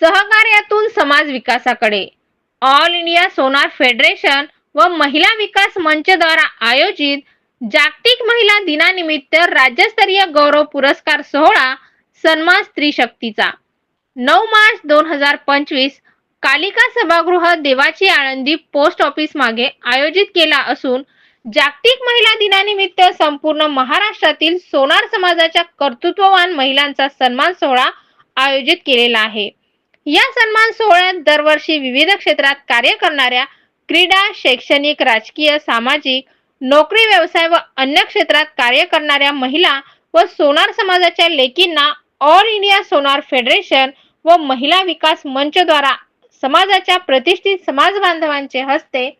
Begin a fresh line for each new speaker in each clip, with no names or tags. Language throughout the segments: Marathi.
सहकार्यातून समाज विकासाकडे. ऑल इंडिया सोनार फेडरेशन व महिला विकास मंचद्वारा आयोजित जागतिक महिला दिनानिमित्त राज्यस्तरीय गौरव पुरस्कार सोहळा सन्मान स्त्री शक्तीचा. नऊ मार्च दोन हजार पंचवीस कालिका सभागृह देवाची आळंदी पोस्ट ऑफिस मागे आयोजित केला असून जागतिक महिला दिनानिमित्त संपूर्ण महाराष्ट्रातील सोनार समाजाच्या कर्तृत्ववान महिलांचा सन्मान सोहळा आयोजित केलेला आहे. या सन्मान सोहळ्यात दरवर्षी विविध क्षेत्रात कार्य करणाऱ्या क्रीडा शैक्षणिक राजकीय सामाजिक नोकरी व्यवसाय व अन्य क्षेत्रात कार्य करणाऱ्या महिला व सोनार समाजाच्या लेकींना ऑल इंडिया सोनार फेडरेशन व महिला विकास मंचद्वारा समाजाच्या प्रतिष्ठित समाज बांधवांचे हस्ते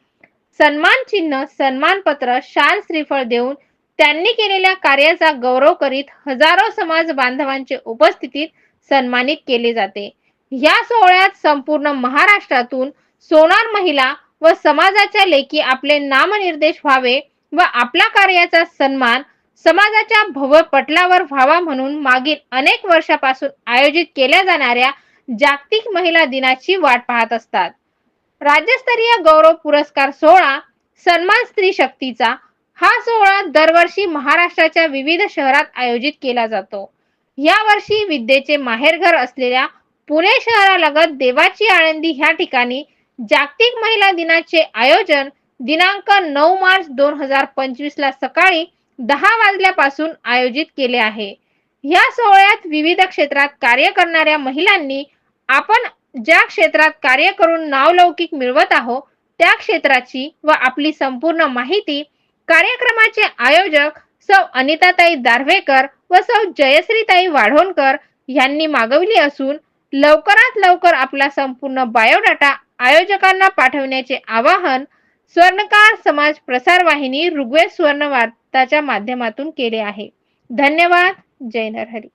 सन्मान चिन्ह सन्मानपत्र शाल श्रीफळ देऊन त्यांनी केलेल्या कार्याचा गौरव करीत हजारो समाज बांधवांचे उपस्थितीत सन्मानित केले जाते. या सोहळ्यात संपूर्ण महाराष्ट्रातून सोनार महिला व समाजाच्या लेखी आपले नामनिर्देश व्हावे व आपला कार्याचा सन्मान समाजाच्या भव्य पटलावर व्हावा म्हणून मागील अनेक वर्षापासून आयोजित केल्या जाणाऱ्या जागतिक महिला दिनाची वाट पाहत असतात. राज्यस्तरीय गौरव पुरस्कार सोहळा सन्मान स्त्री शक्तीचा हा सोहळा दरवर्षी महाराष्ट्राच्या विविध शहरात आयोजित केला जातो. या वर्षी विद्येचे माहेरघर असलेल्या पुणे शहरालगत देवाची आळंदी ह्या ठिकाणी जागतिक महिला दिनाचे आयोजन दिनांक नऊ मार्च दोन हजार पंचवीस ला सकाळी दहा वाजल्यापासून आयोजित केले आहे. या सोहळ्यात विविध क्षेत्रात कार्य करणाऱ्या महिलांनी आपण ज्या क्षेत्रात कार्य करून नावलौकिक मिळवत आहोत त्या क्षेत्राची व आपली संपूर्ण माहिती कार्यक्रमाचे आयोजक सौ अनिताताई दार्वेकर व सौ जयश्रीताई वाढोणकर यांनी मागवली असून लवकरात लवकर आपला संपूर्ण बायोडाटा आयोजकांना पाठवण्याचे आवाहन स्वर्णकार समाज प्रसार वाहिनी ऋग्वेद स्वर्ण वार्ताच्या माध्यमातून केले आहे. धन्यवाद. जय नरहरी.